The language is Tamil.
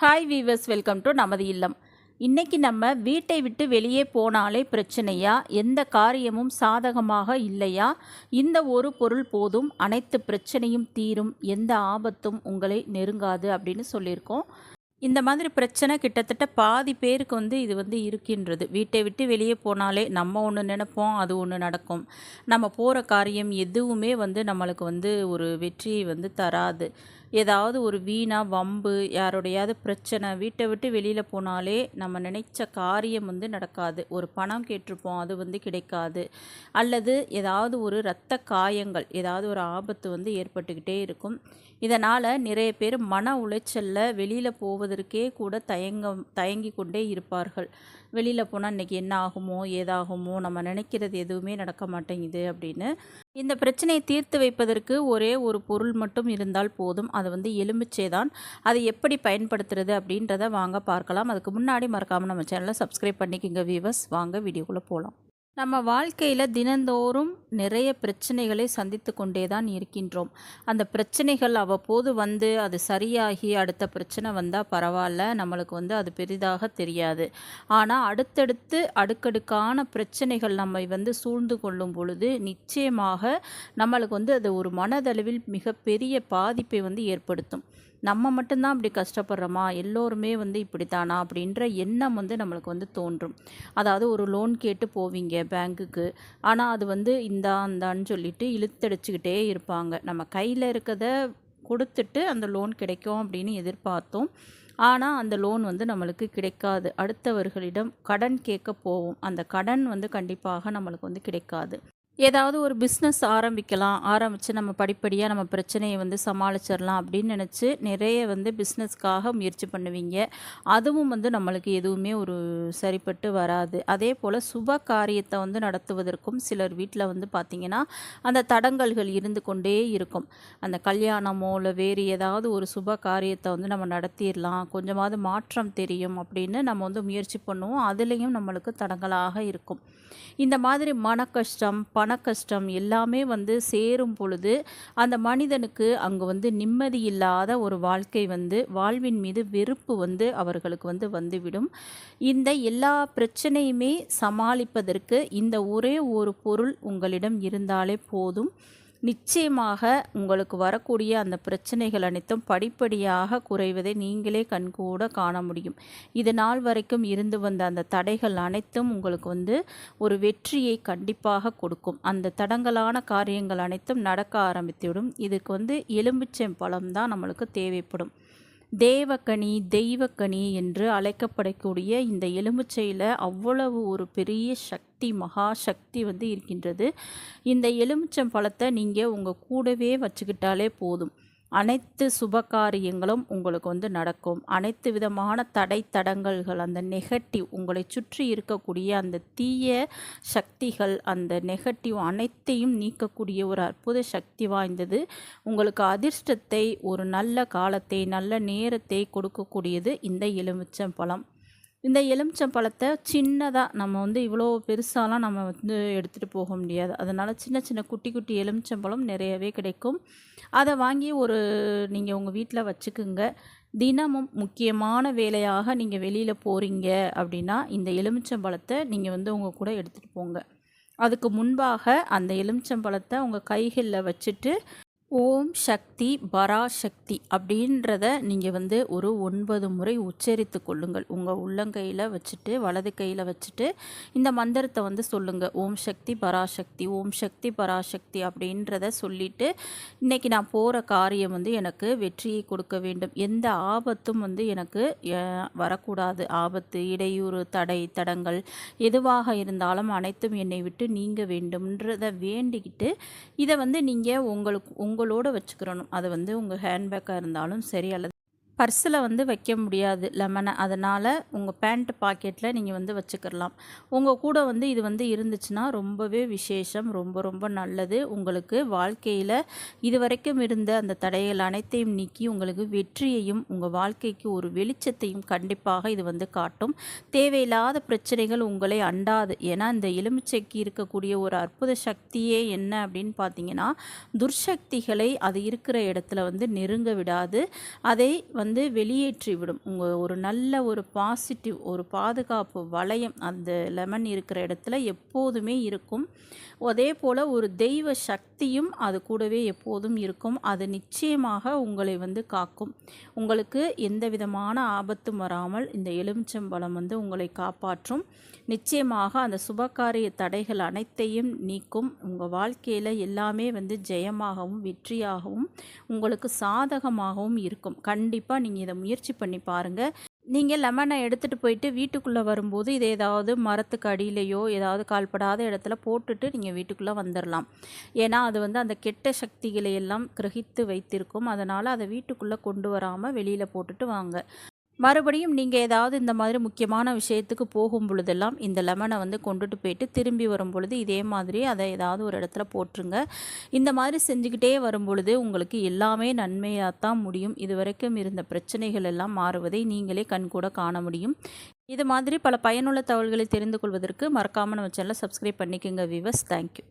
ஹாய் வீவர்ஸ் வெல்கம் டு நமது இல்லம். இன்றைக்கி நம்ம வீட்டை விட்டு வெளியே போனாலே பிரச்சனையா? எந்த காரியமும் சாதகமாக இல்லையா? இந்த ஒரு பொருள் போதும் அனைத்து பிரச்சனையும் தீரும் எந்த ஆபத்தும் உங்களை நெருங்காது அப்படின்னு சொல்லியிருக்கோம். இந்த மாதிரி பிரச்சனை கிட்டத்தட்ட பாதி பேருக்கு வந்து இது வந்து இருக்கின்றது. வீட்டை விட்டு வெளியே போனாலே நம்ம ஒன்று நினைப்போம் அது ஒன்று நடக்கும். நம்ம போகிற காரியம் எதுவுமே வந்து நம்மளுக்கு வந்து ஒரு வெற்றியை வந்து தராது. ஏதாவது ஒரு வீணா வம்பு யாரோடையாவது பிரச்சனை வீட்டை விட்டு வெளியில் போனாலே நம்ம நினைச்ச காரியம் வந்து நடக்காது. ஒரு பணம் கேட்டிருப்போம் அது வந்து கிடைக்காது. அல்லது ஏதாவது ஒரு இரத்த காயங்கள் ஏதாவது ஒரு ஆபத்து வந்து ஏற்பட்டுக்கிட்டே இருக்கும். இதனால் நிறைய பேர் மன உளைச்சலில் வெளியில் போவதற்கே கூட தயங்க தயங்கி கொண்டே இருப்பார்கள். வெளியில் போனால் இன்றைக்கி என்ன ஆகுமோ ஏதாகுமோ நம்ம நினைக்கிறது எதுவுமே நடக்க மாட்டேங்குது அப்படின்னு இந்த பிரச்சனையை தீர்த்து வைப்பதற்கு ஒரே ஒரு பொருள் மட்டும் இருந்தால் போதும். அது வந்து எலுமிச்சை தான் அதை எப்படி பயன்படுத்துறது அப்படின்றத வாங்க பார்க்கலாம். அதுக்கு முன்னாடி மறக்காமல் நம்ம சேனலை சப்ஸ்கிரைப் பண்ணிக்கோங்க வீவர்ஸ் வாங்க வீடியோக்குள்ளே போகலாம் நம்ம வாழ்க்கையில் தினந்தோறும் நிறைய பிரச்சனைகளை சந்தித்து கொண்டே தான் இருக்கின்றோம். அந்த பிரச்சனைகள் அவ்வப்போது வந்து அது சரியாகி அடுத்த பிரச்சனை வந்தால் பரவாயில்ல நம்மளுக்கு வந்து அது பெரிதாக தெரியாது. ஆனால் அடுத்தடுத்து அடுக்கடுக்கான பிரச்சனைகள் நம்மை வந்து சூழ்ந்து கொள்ளும் பொழுது நிச்சயமாக நம்மளுக்கு வந்து அது ஒரு மனதளவில் மிகப்பெரிய பாதிப்பை வந்து ஏற்படுத்தும். நம்ம மட்டும்தான் அப்படி கஷ்டப்படுறோமா? எல்லோருமே வந்து இப்படித்தானா? அப்படின்ற எண்ணம் வந்து நம்மளுக்கு வந்து தோன்றும். அதாவது ஒரு லோன் கேட்டு போவீங்க பேங்க்குக்கு ஆனால் அது வந்து இந்தா அந்தான்னு சொல்லிட்டு இழுத்தடிச்சுக்கிட்டே இருப்பாங்க. நம்ம கையில் இருக்கிறத கொடுத்துட்டு அந்த லோன் கிடைக்கும் அப்படின்னு எதிர்பார்த்தோம். ஆனால் அந்த லோன் வந்து நம்மளுக்கு கிடைக்காது. அடுத்தவர்களிடம் கடன் கேட்க போவோம். அந்த கடன் வந்து கண்டிப்பாக நம்மளுக்கு வந்து கிடைக்காது. ஏதாவது ஒரு பிஸ்னஸ் ஆரம்பிக்கலாம். ஆரம்பித்து நம்ம படிப்படியாக நம்ம பிரச்சனையை வந்து சமாளிச்சிடலாம் அப்படின்னு நினச்சி நிறைய வந்து பிஸ்னஸ்க்காக முயற்சி பண்ணுவீங்க. அதுவும் வந்து நம்மளுக்கு எதுவுமே ஒரு சரிப்பட்டு வராது. அதே போல் சுப காரியத்தை வந்து நடத்துவதற்கும் சிலர் வீட்டில் வந்து பார்த்திங்கன்னா அந்த தடங்கல்கள் இருந்து கொண்டே இருக்கும். அந்த கல்யாணமோ இல்லை வேறு ஏதாவது ஒரு சுப காரியத்தை வந்து நம்ம நடத்திடலாம் கொஞ்சமாவது மாற்றம் தெரியும் அப்படின்னு நம்ம வந்து முயற்சி பண்ணுவோம். அதுலேயும் நம்மளுக்கு தடங்கலாக இருக்கும். இந்த மாதிரி மன கஷ்டம் பண கஷ்டம் எல்லாமே வந்து சேரும் பொழுது அந்த மனிதனுக்கு அங்கே வந்து நிம்மதி இல்லாத ஒரு வாழ்க்கை வந்து வாழ்வின் மீது வெறுப்பு வந்து அவர்களுக்கு வந்து வந்துவிடும். இந்த எல்லா பிரச்சனையுமே சமாளிப்பதற்கு இந்த ஒரே ஒரு பொருள் உங்களிடம் இருந்தாலே போதும். நிச்சயமாக உங்களுக்கு வரக்கூடிய அந்த பிரச்சனைகள் அனைத்தும் படிப்படியாக குறைவதை நீங்களே கண்கூட காண முடியும். இது நாள் வரைக்கும் இருந்து வந்த அந்த தடைகள் அனைத்தும் உங்களுக்கு வந்து ஒரு வெற்றியை கண்டிப்பாக கொடுக்கும். அந்த தடங்கலான காரியங்கள் அனைத்தும் நடக்க ஆரம்பித்துவிடும். இதுக்கு வந்து எலும்பிச்சம் பழம் தான் நம்மளுக்கு தேவைப்படும். தேவக்கனி தெய்வக்கனி என்று அழைக்கப்படக்கூடிய இந்த எலுமிச்சையில் அவ்வளவு ஒரு பெரிய சக்தி மகா சக்தி வந்து இருக்கின்றது. இந்த எலுமிச்சம் பழத்தை நீங்கள் உங்கள் கூடவே வச்சுக்கிட்டாலே போதும். அனைத்து சுபகாரியங்களும் உங்களுக்கு வந்து நடக்கும். அனைத்து விதமான தடை தடங்கல்கள் அந்த நெகட்டிவ் உங்களை சுற்றி இருக்கக்கூடிய அந்த தீய சக்திகள் அந்த நெகட்டிவ் அனைத்தையும் நீக்கக்கூடிய ஒரு அற்புத சக்தி வாய்ந்தது. உங்களுக்கு அதிர்ஷ்டத்தை ஒரு நல்ல காலத்தை நல்ல நேரத்தை கொடுக்கக்கூடியது இந்த எலுமிச்சம் பழம் இந்த எலுமிச்சம் பழத்தை சின்னதாக நம்ம வந்து இவ்வளோ பெருசாலாம் நம்ம வந்து எடுத்துகிட்டு போக முடியாது. அதனால் சின்ன சின்ன குட்டி குட்டி எலுமிச்சம்பழம் நிறையவே கிடைக்கும். அதை வாங்கி ஒரு நீங்கள் உங்கள் வீட்டில் வச்சுக்குங்க. தினமும் முக்கியமான வேலையாக நீங்கள் வெளியில் போகிறீங்க அப்படின்னா இந்த எலுமிச்சம்பழத்தை நீங்கள் வந்து உங்கள் கூட எடுத்துகிட்டு போங்க. அதுக்கு முன்பாக அந்த எலுமிச்சம்பழத்தை உங்கள் கைகளில் வச்சுட்டு ஓம் சக்தி பராசக்தி அப்படின்றத நீங்கள் வந்து ஒரு ஒன்பது முறை உச்சரித்து கொள்ளுங்கள். உங்கள் உள்ளங்கையில் வச்சுட்டு வலது கையில் வச்சுட்டு இந்த மந்திரத்தை வந்து சொல்லுங்கள் ஓம் சக்தி பராசக்தி ஓம் சக்தி பராசக்தி அப்படின்றத சொல்லிவிட்டு இன்றைக்கி நான் போகிற காரியம் வந்து எனக்கு வெற்றியை கொடுக்க வேண்டும். எந்த ஆபத்தும் வந்து எனக்கு வரக்கூடாது. ஆபத்து இடையூறு தடை தடங்கள் எதுவாக இருந்தாலும் அனைத்தும் என்னை விட்டு நீங்க வேண்டும்ன்றதை வேண்டிக்கிட்டு இதை வந்து நீங்கள் உங்களுக்கு உங்களோட வச்சுக்கிறணும். அது வந்து உங்கள் ஹேண்ட்பேக்காக இருந்தாலும் சரி அல்லது பர்ஸில் வந்து வைக்க முடியாது லெமனை. அதனால் உங்கள் பேண்ட் பாக்கெட்டில் நீங்கள் வந்து வச்சுக்கிடலாம் உங்கள் கூட வந்து இது வந்து இருந்துச்சுன்னா ரொம்பவே விசேஷம் ரொம்ப ரொம்ப நல்லது. உங்களுக்கு வாழ்க்கையில் இது வரைக்கும் இருந்த அந்த தடைகள் அனைத்தையும் நீக்கி உங்களுக்கு வெற்றியையும் உங்கள் வாழ்க்கைக்கு ஒரு வெளிச்சத்தையும் கண்டிப்பாக இது வந்து காட்டும். தேவையில்லாத பிரச்சனைகள் உங்களை அண்டாது. ஏன்னா இந்த எலுமிச்சைக்கு இருக்கக்கூடிய ஒரு அற்புத சக்தியே என்ன அப்படின்னு பார்த்தீங்கன்னா துர்சக்திகளை அது இருக்கிற இடத்துல வந்து நெருங்க விடாது. அதை வந்து வந்து வெளியேற்றி விடும் உங்கள் ஒரு நல்ல ஒரு பாசிட்டிவ் ஒரு பாதுகாப்பு வளையம் அந்த லெமன் இருக்கிற இடத்துல எப்போதுமே இருக்கும். அதே போல் ஒரு தெய்வ சக்தியும் அது கூடவே எப்போதும் இருக்கும். அது நிச்சயமாக உங்களை வந்து காக்கும். உங்களுக்கு எந்த விதமான ஆபத்தும் வராமல் இந்த எலுமிச்சம்பழம் வந்து உங்களை காப்பாற்றும். நிச்சயமாக அந்த சுபகாரிய தடைகள் அனைத்தையும் நீக்கும். உங்கள் வாழ்க்கையில் எல்லாமே வந்து ஜெயமாகவும் வெற்றியாகவும் உங்களுக்கு சாதகமாகவும் இருக்கும். கண்டிப்பாக நீங்கள் இதை முயற்சி பண்ணி பாருங்கள் நீங்கள் லெமனை எடுத்துகிட்டு போயிட்டு வீட்டுக்குள்ளே வரும்போது இதை ஏதாவது மரத்துக்கு அடியிலையோ ஏதாவது கால்படாத இடத்துல போட்டுட்டு நீங்கள் வீட்டுக்குள்ளே வந்துடலாம் ஏன்னா அது வந்து அந்த கெட்ட சக்திகளை எல்லாம் கிரகித்து வைத்திருக்கும். அதனால் அதை வீட்டுக்குள்ளே கொண்டு வராமல் வெளியில் போட்டுட்டு வாங்க. மறுபடியும் நீங்கள் ஏதாவது இந்த மாதிரி முக்கியமான விஷயத்துக்கு போகும் பொழுதெல்லாம் இந்த லெமனை வந்து கொண்டுட்டு போயிட்டு திரும்பி வரும் பொழுது இதே மாதிரி அதை ஏதாவது ஒரு இடத்துல போட்டுருங்க. இந்த மாதிரி செஞ்சுக்கிட்டே வரும் பொழுது உங்களுக்கு எல்லாமே நன்மையாக தான் முடியும். இதுவரைக்கும் இருந்த பிரச்சனைகள் எல்லாம் மாறுவதை நீங்களே கண்கூட காண முடியும். இது மாதிரி பல பயனுள்ள தகவல்களை தெரிந்து கொள்வதற்கு மறக்காமல் நம்ம சேனலை சப்ஸ்கிரைப் பண்ணிக்கோங்க விவஸ் தேங்க்யூ